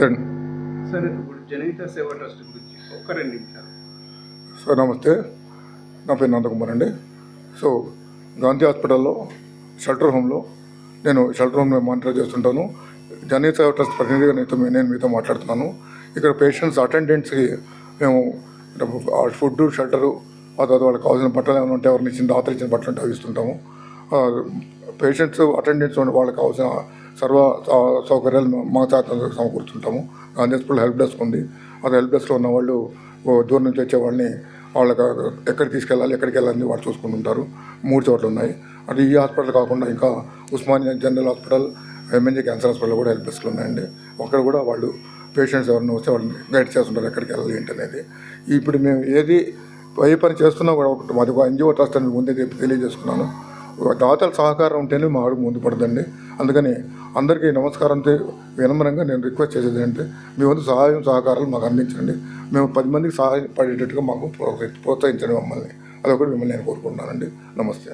నమస్తే అండి సార్ ఇప్పుడు జనహిత సేవా ట్రస్ట్ గురించి ఒక్క రెండు నిమిషాలు. సార్ నమస్తే. నా పేరు నందకుమార్ అండి. సో గాంధీ హాస్పిటల్లో షెల్టర్ హోమ్లో నేను షెల్టర్ హోమ్ మానిటర్ చేస్తుంటాను. జననీ సేవ ట్రస్ట్ ప్రతినిధిగా నేతో నేను మీతో మాట్లాడుతున్నాను. ఇక్కడ పేషెంట్స్ అటెండెంట్స్కి మేము ఫుడ్ షెల్టరు ఆ తర్వాత వాళ్ళకి కావాల్సిన బట్టలు ఏమైనా ఉంటే ఎవరిని ఇచ్చిన రాత్రి ఇచ్చిన బట్టలు ఉంటే అవి ఇస్తుంటాము. పేషెంట్స్ అటెండెంట్స్ వాళ్ళకి కావాల్సిన సర్వ సౌ- సౌకర్యాలు మా చేత సమకూర్చుంటాము గాంధీ హాస్పిటల్ హెల్ప్ డెస్క్ ఉంది. అది హెల్ప్ డెస్క్లో ఉన్న వాళ్ళు దూరం నుంచి వచ్చే వాళ్ళని వాళ్ళకి ఎక్కడికి తీసుకెళ్ళాలి ఎక్కడికి వెళ్ళాలని వాళ్ళు చూసుకుంటుంటారు మూడు చోట్ల ఉన్నాయి. అటు ఈ హాస్పిటల్ కాకుండా ఇంకా Osmania general hospital MNJ cancer hospital కూడా హెల్ప్ డెస్క్లు ఉన్నాయండి. అక్కడ కూడా వాళ్ళు పేషెంట్స్ ఎవరిని వస్తే వాళ్ళని గైడ్ చేస్తుంటారు ఎక్కడికి వెళ్ళాలి ఏంటి అనేది. ఇప్పుడు మేము ఏది ఏ పని చేస్తున్నా కూడా ఒకటి మాది ఒక ఎన్జిఓ ట్రస్ట్ అని ముందే తెలియజేసుకున్నాను. దాతల సహకారం ఉంటేనే మా అడుగు ముందు పడదండి. అందుకని అందరికీ నమస్కారంతో వినమ్రంగా నేను రిక్వెస్ట్ చేసేది ఏంటంటే మీ వంతు సహాయం సహకారాలు మాకు అందించండి. మేము పది మందికి సహాయపడేటట్టుగా మాకు ప్రోత్సహించండి మమ్మల్ని. అదొకటి మిమ్మల్ని నేను కోరుకుంటున్నానండి. నమస్తే.